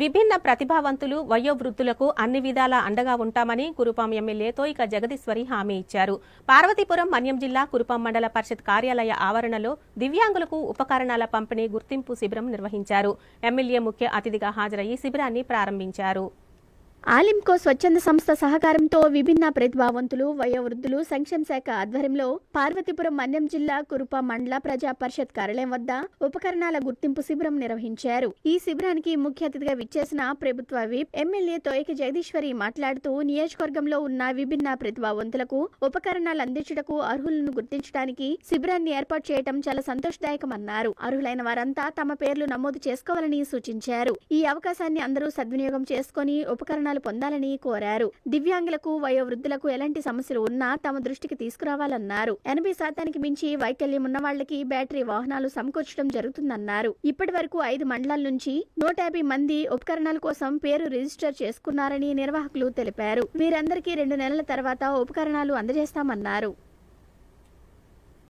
విభిన్న ప్రతిభావంతులు వయోవృద్ధులకు అన్ని విధాలా అండగా ఉంటామని కురుపాం ఎమ్మెల్యే తోయిక జగదీశ్వరి హామీ ఇచ్చారు. పార్వతీపురం మన్యం జిల్లా కురుపాం మండల పరిషత్ కార్యాలయ ఆవరణలో దివ్యాంగులకు ఉపకరణాల పంపిణీ గుర్తింపు శిబిరం నిర్వహించారు. ఎమ్మెల్యే ముఖ్య అతిథిగా హాజరయ్యి శిబిరాన్ని ప్రారంభించారు. ఆలింకో స్వచ్ఛంద సంస్థ సహకారంతో విభిన్న ప్రతిభావంతులు వయోవృద్ధులు సంక్షేమ శాఖ ఆధ్వర్యంలో పార్వతీపురం మన్యం జిల్లా కురుప మండల ప్రజా పరిషత్ కార్యాలయం వద్ద ఉపకరణాల గుర్తింపు శిబిరం నిర్వహించారు. ఈ శిబిరానికి ముఖ్య అతిథిగా విచ్చేసిన ప్రభుత్వ విప్ ఎమ్మెల్యే తోయక జగదీశ్వరి మాట్లాడుతూ నియోజకవర్గంలో ఉన్న విభిన్న ప్రతిభావంతులకు ఉపకరణాలు అందించుటకు అర్హులను గుర్తించడానికి శిబిరాన్ని ఏర్పాటు చేయడం చాలా సంతోషదాయకమన్నారు. అర్హులైన వారంతా తమ పేర్లు నమోదు చేసుకోవాలని సూచించారు. ఈ అవకాశాన్ని అందరూ సద్వినియోగం చేసుకుని ఉపకరణాలు పొందాలని కోరారు. దివ్యాంగులకు వయోవృద్ధులకు ఎలాంటి సమస్యలు ఉన్నా తమ దృష్టికి తీసుకురావాలన్నారు. ఎనభై శాతానికి మించి వైకల్యం ఉన్న వాళ్ళకి బ్యాటరీ వాహనాలు సమకూర్చడం జరుగుతుందన్నారు. ఇప్పటి వరకు ఐదు మండలాల నుంచి నూట యాభై మంది ఉపకరణాల కోసం పేరు రిజిస్టర్ చేసుకున్నారని నిర్వాహకులు తెలిపారు. వీరందరికీ రెండు నెలల తర్వాత ఉపకరణాలు అందజేస్తామన్నారు.